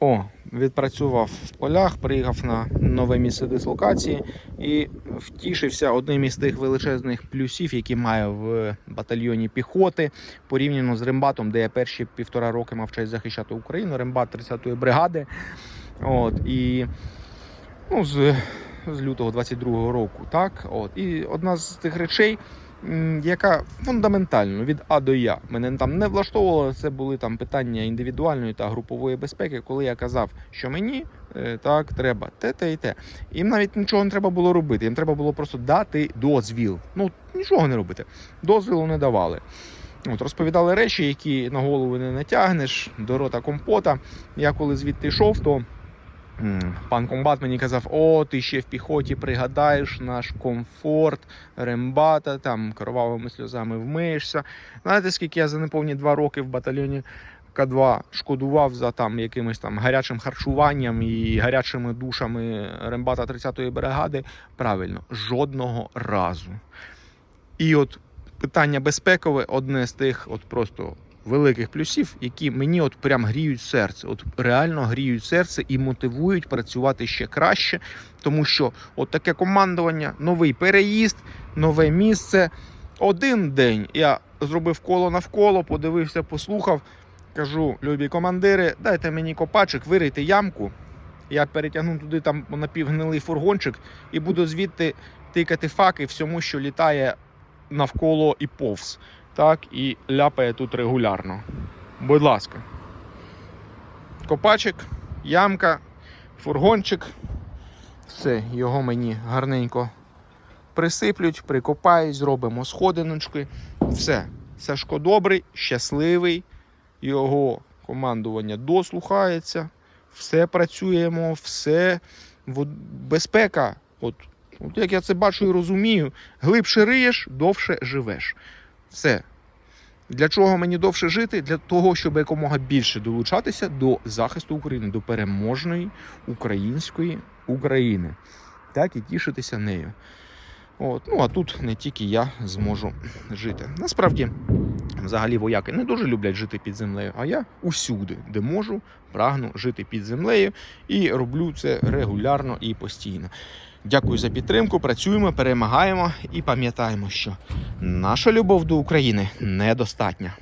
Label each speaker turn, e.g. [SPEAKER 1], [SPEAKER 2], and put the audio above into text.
[SPEAKER 1] О, відпрацював в полях, приїхав на нове місце дислокації і втішився одним із тих величезних плюсів, які маю в батальйоні піхоти, порівняно з Рембатом, де я перші півтора роки мав честь захищати Україну, Рембат 30-ї бригади. От, і ну, з, з лютого 22-го року. Так? От, і одна з тих речей, яка фундаментально від А до Я мене там не влаштовувала, це були там питання індивідуальної та групової безпеки, коли я казав, що мені е, так треба те, те і те. Їм навіть нічого не треба було робити. Їм треба було просто дати дозвіл. Ну нічого не робити. Дозвілу не давали. От, розповідали речі, які на голову не натягнеш, до рота компота. Я коли звідти йшов, то пан комбат мені казав: о, ти ще в піхоті пригадаєш наш комфорт, рембата, там кровавими сльозами вмиєшся. Знаєте, скільки я за неповні два роки в батальйоні К2 шкодував за там якимось там гарячим харчуванням і гарячими душами рембата 30-ї бригади? Правильно, жодного разу. І от питання безпекове одне з тих, от просто великих плюсів, які мені от прям гріють серце. От реально гріють серце і мотивують працювати ще краще, тому що от таке командування, новий переїзд, нове місце. Один день я зробив коло навколо, подивився, послухав. Кажу, любі командири, дайте мені копачик, вирийте ямку. Я перетягну туди там напівгнилий фургончик і буду звідти тикати факи всьому, що літає навколо і повз. Так, і ляпає тут регулярно. Будь ласка. Копачик, ямка, фургончик. Все, його мені гарненько присиплють, прикопають, зробимо сходиночки. Все. Сашко добрий, щасливий. Його командування дослухається. Все працюємо, все. Безпека. От, от як я це бачу і розумію, глибше риєш, довше живеш. Все. Для чого мені довше жити? Для того, щоб якомога більше долучатися до захисту України, до переможної української України. Так і тішитися нею. От. Ну а тут не тільки я зможу жити. Насправді, взагалі, вояки не дуже люблять жити під землею, а я усюди, де можу, прагну жити під землею і роблю це регулярно і постійно. Дякую за підтримку. Працюємо, перемагаємо і пам'ятаємо, що наша любов до України недостатня.